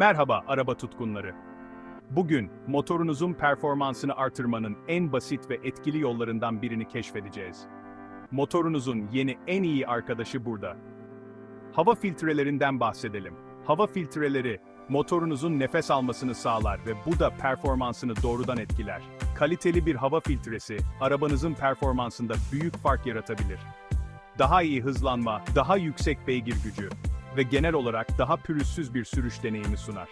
Merhaba araba tutkunları. Bugün motorunuzun performansını artırmanın en basit ve etkili yollarından birini keşfedeceğiz. Motorunuzun yeni en iyi arkadaşı burada. Hava filtrelerinden bahsedelim. Hava filtreleri motorunuzun nefes almasını sağlar ve bu da performansını doğrudan etkiler. Kaliteli bir hava filtresi arabanızın performansında büyük fark yaratabilir. Daha iyi hızlanma, daha yüksek beygir gücü ve genel olarak daha pürüzsüz bir sürüş deneyimi sunar.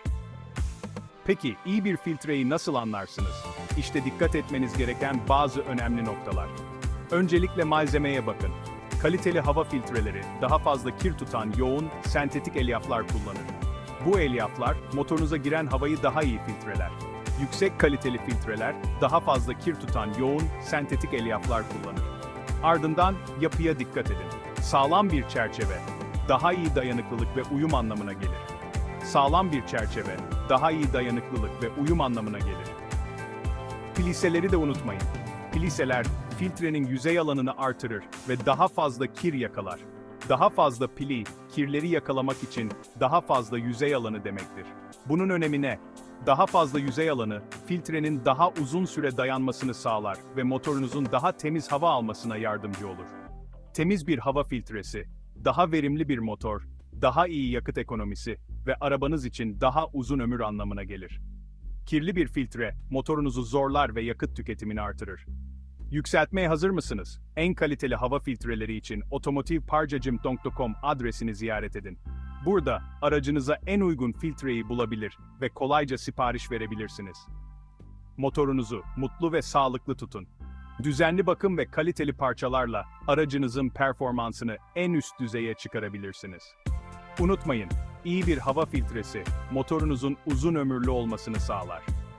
Peki iyi bir filtreyi nasıl anlarsınız? İşte dikkat etmeniz gereken bazı önemli noktalar. Öncelikle malzemeye bakın. Kaliteli hava filtreleri daha fazla kir tutan yoğun, sentetik elyaflar kullanır. Bu elyaflar motorunuza giren havayı daha iyi filtreler. Yüksek kaliteli filtreler daha fazla kir tutan yoğun, sentetik elyaflar kullanır. Ardından yapıya dikkat edin. Sağlam bir çerçeve daha iyi dayanıklılık ve uyum anlamına gelir. Sağlam bir çerçeve daha iyi dayanıklılık ve uyum anlamına gelir. Pliseleri de unutmayın. Pliseler filtrenin yüzey alanını artırır ve daha fazla kir yakalar. Daha fazla pili, kirleri yakalamak için daha fazla yüzey alanı demektir. Bunun önemi ne? Daha fazla yüzey alanı, filtrenin daha uzun süre dayanmasını sağlar ve motorunuzun daha temiz hava almasına yardımcı olur. Temiz bir hava filtresi, daha verimli bir motor, daha iyi yakıt ekonomisi ve arabanız için daha uzun ömür anlamına gelir. Kirli bir filtre, motorunuzu zorlar ve yakıt tüketimini artırır. Yükseltmeye hazır mısınız? En kaliteli hava filtreleri için otomotivparcacım.com adresini ziyaret edin. Burada aracınıza en uygun filtreyi bulabilir ve kolayca sipariş verebilirsiniz. Motorunuzu mutlu ve sağlıklı tutun. Düzenli bakım ve kaliteli parçalarla aracınızın performansını en üst düzeye çıkarabilirsiniz. Unutmayın, iyi bir hava filtresi motorunuzun uzun ömürlü olmasını sağlar.